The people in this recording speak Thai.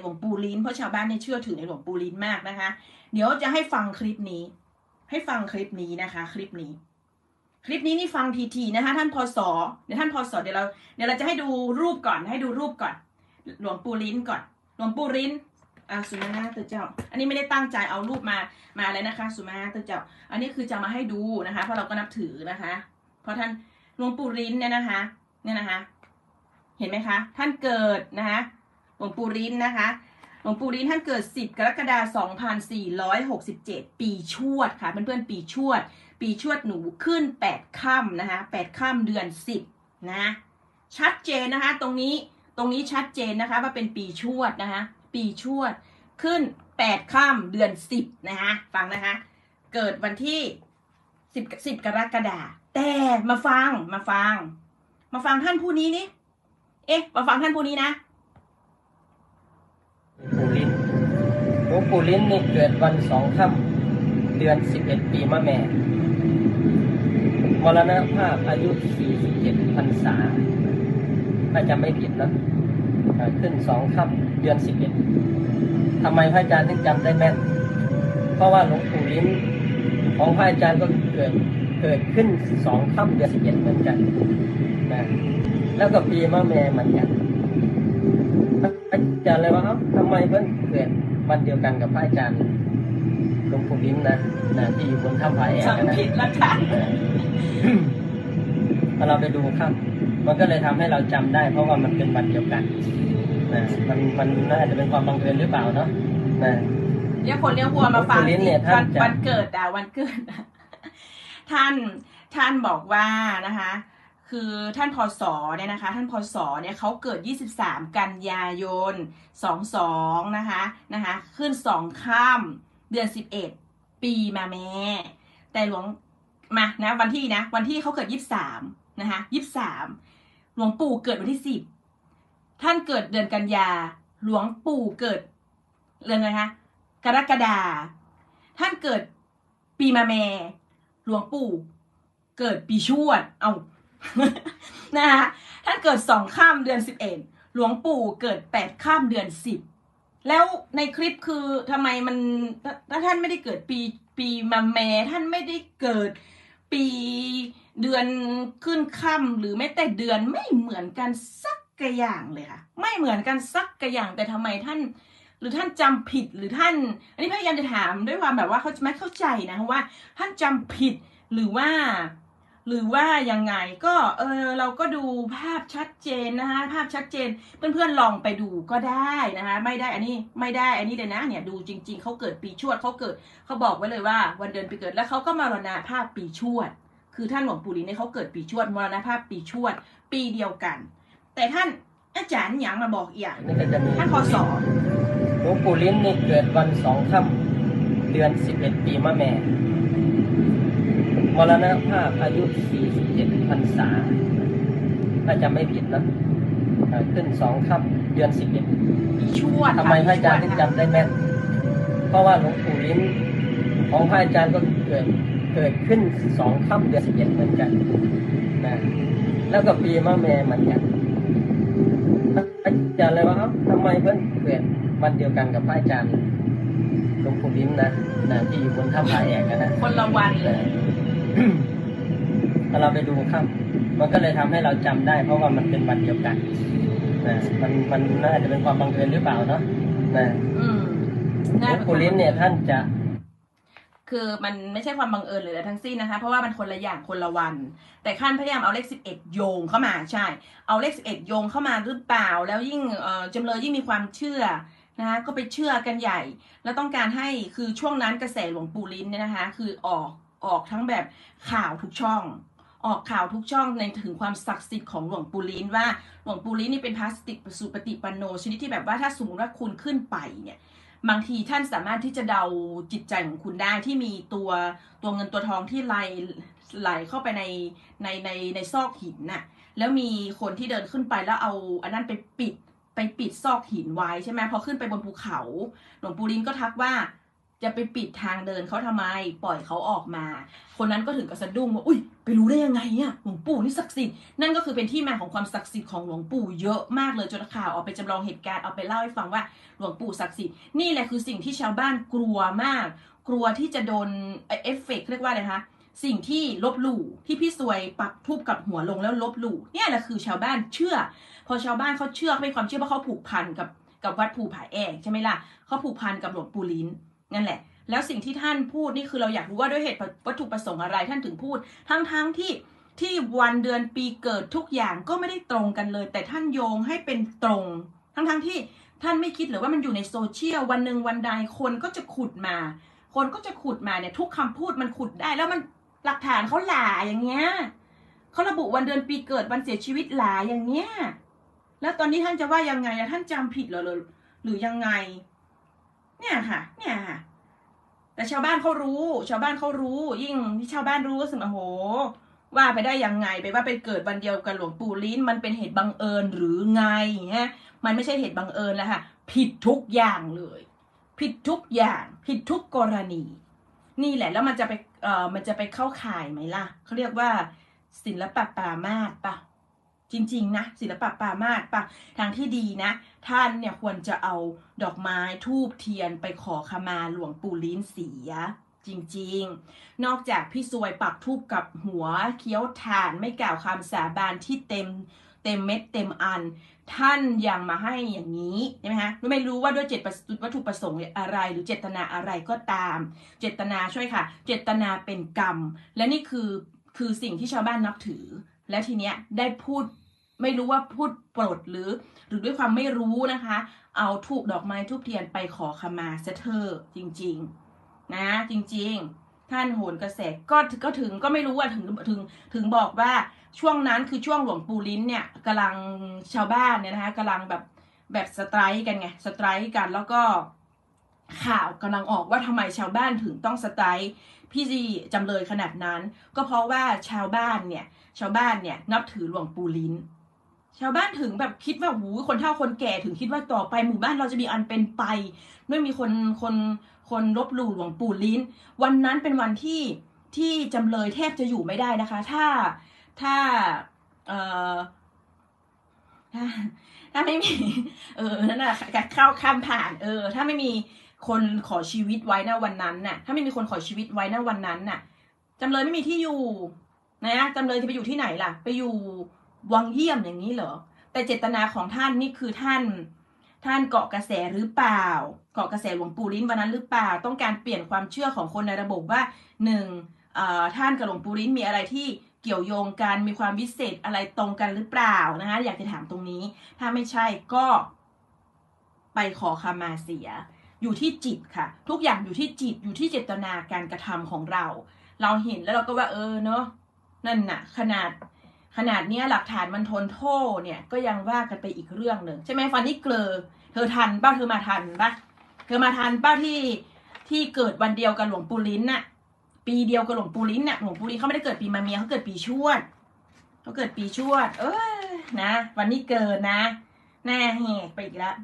หลวงปู่ลิ้นเพราะชาวบ้านเนี่ยเชื่อถือในหลวงปู่ลิ้นมากนะคะ เดี๋ยวจะให้ฟังคลิปนี้ ให้ฟังคลิปนี้นะคะ คลิปนี้ คลิปนี้นี่ฟังทีๆนะคะ ท่านพศเดี๋ยวท่านพศเดี๋ยวเราเดี๋ยวเราจะให้ดูรูปก่อนให้ดูรูปก่อน หลวงปู่ลิ้นก่อน หลวงปู่ลิ้นอ่าสุมาณาตัวเจ้า อันนี้ไม่ได้ตั้งใจเอารูปมามาเลยนะคะ สุมาณาตัวเจ้า อันนี้คือจะมาให้ดูนะคะ เพราะเราก็นับถือนะคะ เพราะท่านหลวงปู่ลิ้นเนี่ยนะคะ เนี่ยนะคะ เห็นไหมคะ ท่านเกิดนะคะ หลวงปู่ลิ้นนะคะ หลวงปู่ลิ้นท่านเกิด 10 กรกฎาคม2467 ปีชวดค่ะ เพื่อนๆ ปีชวด ปีชวดหนูขึ้น 8 ค่ำนะคะ 8 ค่ำเดือน 10 นะ ชัดเจนนะคะ ตรงนี้ ตรงนี้ชัดเจนนะคะว่าเป็นปีชวดนะคะ ปีชวด ขึ้น 8 ค่ำเดือน 10 นะคะ ฟังนะคะ เกิดวันที่ 10 10กรกฎาคม แต่มาฟัง มาฟัง มาฟังท่านผู้นี้นี่ เอ๊ะ มาฟังท่านผู้นี้นะ วงปู่ลิ้นนี่เกิดวันสองค่ำเดือนสิบเอ็ดปีมะแม่ มรณภาพอายุสี่สิบเจ็ดพรรษาถ้าจำไม่ผิดนะขึ้นสองค่ำเดือนสิบเอ็ดทำไมพระอาจารย์ถึงจำได้แม่น เพราะว่าหลวงปู่ลิ้นของพระอาจารย์ก็เกิดเกิดขึ้นสองค่ำเดือนสิบเอ็ดเหมือนกันนะแล้วก็ปีมะแม่เหมือนกันอาจารย์เลยว่าเอ้าทำไมเพิ่นเกิด วันเดียวกันกับพระอาจารย์หลวงปู่ลิ้นนะนะที่อยู่บนถ้ำผาแอกนะจำผิดแล้วค่ะพอเราไปดูครับ มันก็เลยทำให้เราจำได้ เพราะว่ามันเป็นวันเดียวกันนะมันมันน่าจะเป็นความบังเอิญหรือเปล่าเนาะนะเรียกคนเรียกวัวมาฟังคนลิ้นเนี่ยสิท่าวันนจะวันเกิดอะวันเกิดอะท่านท่านบอกว่านะคะ คือท่านพศเนี่ยนะคะ ท่านพศเนี่ยเขาเกิด 23 กันยายน 22 นะคะนะคะ ขึ้นสองข้ามเดือน 11 ปีมาแม่ แต่หลวงมานะวันที่นะ วันที่เขาเกิด 23 นะคะ 23 หลวงปู่เกิดวันที่ 10 ท่านเกิดเดือนกันยา หลวงปู่เกิดเรื่องอะไรคะกรกฎาท่านเกิดปีมาแม่ หลวงปู่เกิดปีชวด เอา นะคะท่านเกิดสองข้ามเดือนสิบเอ็ดหลวงปู่เกิดแปดข้ามเดือนสิบแล้วในคลิปคือทำไมมันถ้าท่านไม่ได้เกิดปีปีมาแม่ท่านไม่ได้เกิดปีเดือนขึ้นค่ำหรือแม้แต่เดือนไม่เหมือนกันสักกระอย่างเลยค่ะ ไม่เหมือนกันสักกระอย่างแต่ทำไมท่าน หรือท่านจำผิดหรือท่าน อันนี้พยายามจะถามด้วยความแบบว่าเขาไม่เข้าใจนะว่าท่านจำผิดหรือว่า หรือว่ายังไงก็เออเราก็ดูภาพชัดเจนนะคะภาพชัดเจนเพื่อนๆลองไปดูก็ได้นะคะไม่ได้อันนี้ไม่ได้อันนี้เลยนะเนี่ยดูจริง ๆเขาเกิดปีชวดเขาเกิดเขาบอกไว้เลยว่า วันเดือนปีเกิดแล้วเขาก็มรณภาพปีชวด คือท่านหลวงปู่ลินเนี่ยเขาเกิดปีชวดมรณภาพปีชวด ปีเดียวกัน แต่ท่านอาจารย์หยังมาบอกอีกอย่างนี่ก็จะมีท่านพศหลวงปู่ลิ้นนี่เกิดวันสองค่ำเดือนสิบเอ็ดปีมะแม่ มรณภาพอายุสี่สิบเจ็ดพรรษา ถ้าจำไม่ผิดนะอ่าขึ้นสองค่ำเดือนสิบเอ็ดปีชวดทำไมพระอาจารย์ถึงจำได้แม่น เพราะว่าหลวงปู่ลิ้นของพระอาจารย์ก็เกิดเกิดขึ้นสองค่ำเดือนสิบเอ็ดเหมือนกันนะแล้วก็ปีมะแม่เหมือนกันอาจารย์เลยว่าเอ้าทำไมเพิ่นเกิดวันเดียวกันกับพระอาจารย์หลวงปู่ลิ้นนะนะที่อยู่บนถ้ำผาแอกอะนะคนละวันเลย ถ้าเราไปดูครับ มันก็เลยทำให้เราจำได้ เพราะว่ามันเป็นวันเดียวกันนะมันมันน่าจะเป็นความบังเอิญหรือเปล่าเนาะนะอืมหลน่าวงเป็นปู่ลิ้นเนี่ยท่านจะคือมันไม่ใช่ความบังเอิญเลยทั้งสิ้นนะคะ เพราะว่ามันคนละอย่างคนละวัน แต่ขั้นพยายามเอาเลขสิบเอ็ดโยงเข้ามาใช่ เอาเลขสิบเอ็ดโยงเข้ามาหรือเปล่า แล้วยิ่งเอ่อจำเลยยิ่งมีความเชื่อนะคะก็ไปเชื่อกันใหญ่ แล้วต้องการให้คือช่วงนั้นกระแสหลวงปู่ลิ้นเนี่ยนะคะ คือออก ออกทั้งแบบข่าวทุกช่อง ออกข่าวทุกช่องในถึงความศักดิ์สิทธิ์ของหลวงปู่ลิ้นว่าหลวงปู่ลิ้นนี่เป็นพลาสติกสุปฏิปันโนชนิดที่แบบว่าถ้าสมมติว่าคุณขึ้นไปเนี่ยบางทีท่านสามารถที่จะเดาจิตใจของคุณได้ที่มีตัวตัวเงินตัวทองที่ไหลไหลเข้าไปในในในในซอกหินน่ะแล้วมีคนที่เดินขึ้นไปแล้วเอาอันนั้นไปปิดไปปิดซอกหินไว้ใช่ไหมพอขึ้นไปบนภูเขา หลวงปู่ลินก็ทักว่า จะไปปิดทางเดินเขาทำไม ปล่อยเขาออกมา คนนั้นก็ถึงกับสะดุ้งว่าอุ้ยไปรู้ได้ยังไงอะหลวงปู่นี่ศักดิ์สิทธิ์นั่นก็คือเป็นที่มาของความศักดิ์สิทธิ์ของหลวงปู่เยอะมากเลยจนข่าวเอาไปจำลองเหตุการณ์เอาไปเล่าให้ฟังว่าหลวงปู่ศักดิ์สิทธิ์นี่แหละคือสิ่งที่ชาวบ้านกลัวมาก กลัวที่จะโดนเอฟเฟกต์เรียกว่าอะไรคะสิ่งที่ลบหลู่ที่พี่สวยปักทูบกับหัวลงแล้วลบหลู่เนี่ยแหละคือชาวบ้านเชื่อ พอชาวบ้านเขาเชื่อเขาเป็นความเชื่อเพราะเขาผูกพันกับกับวัดภูผาแอกใช่ไหมล่ะเขาผูกพันกับหลวงปู่ลิ้น นั่นแหละ แล้วสิ่งที่ท่านพูดนี่คือเราอยากรู้ว่าด้วยเหตุวัตถุประสงค์อะไรท่านถึงพูด ทั้งๆทที่ที่วันเดือนปีเกิดทุกอย่างก็ไม่ได้ตรงกันเลย แต่ท่านโยงให้เป็นตรง ทั้งๆทที่ท่านไม่คิดหรือว่ามันอยู่ในโซเชียลวันหนึ่งวันใดคนก็จะขุดมา คนก็จะขุดมาเนี่ยทุกคำพูดมันขุดได้ แล้วมันหลักฐานเขาหลาอย่างเงี้ยเขาระบุวันเดือนปีเกิดวันเสียชีวิตหลาอย่างเงี้ยแล้วตอนนี้ท่านจะว่ายังไงอะท่านจำผิดเหรอหรือหรือยังไง เนี่ยค่ะ เนี่ยค่ะ แต่ชาวบ้านเขารู้ ชาวบ้านเขารู้ ยิ่งที่ชาวบ้านรู้ก็สึกโอ้โห ว่าไปได้ยังไงไปว่าไปเกิดวันเดียวกับหลวงปู่ลิ้น มันเป็นเหตุบังเอิญหรือไงฮะมันไม่ใช่เหตุบังเอิญแล้วค่ะ ผิดทุกอย่างเลย ผิดทุกอย่าง ผิดทุกกรณี นี่แหละ แล้วมันจะไปเอ่อมันจะไปเข้าข่ายไหมล่ะเขาเรียกว่าศิลปะปรามาสปะ จริง ๆ นะ ศิลปะปามาสปะทางที่ดีนะ ท่านเนี่ยควรจะเอาดอกไม้ทูบเทียนไปขอขมาหลวงปู่ลิ้นเสียจริงๆ นอกจากพี่สวยปักทูบกับหัวเคี้ยวถ่านไม่กล่าวคำสาบานที่เต็มเต็มเม็ดเต็มอัน ท่านยังมาให้อย่างนี้ใช่ไหมฮะไม่รู้ว่าด้วยเจตวัตถุประสงค์อะไร หรือเจตนาอะไรก็ตาม เจตนาช่วยค่ะ เจตนาเป็นกรรม และนี่คือคือสิ่งที่ชาวบ้านนับถือ และทีเนี้ยได้พูด ไม่รู้ว่าพูดปรดหรือหรือด้วยความไม่รู้นะคะ เอาทูบดอกไม้ทูบเทียนไปขอขมาเสเถอะจริง ๆ นะ จริง ๆ ท่านโหนกระแสก็ก็ถึงก็ไม่รู้ว่าถึงถึงถึงบอกว่าช่วงนั้นคือช่วงหลวงปู่ลิ้นเนี่ยกำลังชาวบ้านเนี่ยนะคะกำลังแบบแบบสไตร์กันไงสไตร์กันแล้วก็ข่าวกำลังออกว่าทำไมชาวบ้านถึงต้องสไตร์พี่จีจำเลยขนาดนั้น ก็เพราะว่าชาวบ้านเนี่ยชาวบ้านเนี่ยนับถือหลวงปู่ลิ้น ชาวบ้านถึงแบบคิดว่าหูคนเฒ่าคนแก่ถึงคิดว่าต่อไปหมู่บ้านเราจะมีอันเป็นไปไม่มีคนคนคนลบหลู่หลวงปู่ลิ้น วันนั้นเป็นวันที่ที่จำเลยแทบจะอยู่ไม่ได้นะคะ ถ้าถ้าเอ่อถ้าถ้าไม่มี เออนั่นน่ะเข้าข้ามผ่าน เออ ถ้าไม่มีคนขอชีวิตไว้นะวันนั้นน่ะ ถ้าไม่มีคนขอชีวิตไว้นะวันนั้นน่ะจำเลยไม่มีที่อยู่นะจำเลยจะไปอยู่ที่ไหนล่ะ ไปอยู่ วังเยี่ยมอย่างนี้เหรอ แต่เจตนาของท่านนี่คือท่าน ท่านเกาะกระแสหรือเปล่า เกาะกระแสหลวงปู่ลิ้นวันนั้นหรือเปล่า ต้องการเปลี่ยนความเชื่อของคนในระบบว่าหนึ่งท่านกับหลวงปู่ลิ้นมีอะไรที่เกี่ยวโยงกันมีความวิเศษอะไรตรงกันหรือเปล่านะคะอยากจะถามตรงนี้ ถ้าไม่ใช่ก็ไปขอขมาเสีย อยู่ที่จิตค่ะ ทุกอย่างอยู่ที่จิตอยู่ที่เจตนาการกระทำของเรา เราเห็นแล้วเราก็ว่าเออเนาะนั่นน่ะ ขนาด ขนาดเนี้ยหลักฐานมันทนโทษเนี่ยก็ยังว่ากันไปอีกเรื่องหนึ่งใช่ไหมฟันนี่เกลอเธอทันป้าเธอมาทันปะเธอมาทันป้าที่ที่เกิดวันเดียวกับหลวงปู่ลิ้นน่ะ ปีเดียวกับหลวงปู่ลิ้นน่ะหลวงปู่ลิ้นเขาไม่ได้เกิดปีมาเมียเขาเกิดปีชวดเขาเกิดปีชวด เออนะ วันนี้เกิดนะแน่แหกไปอีกแล้ว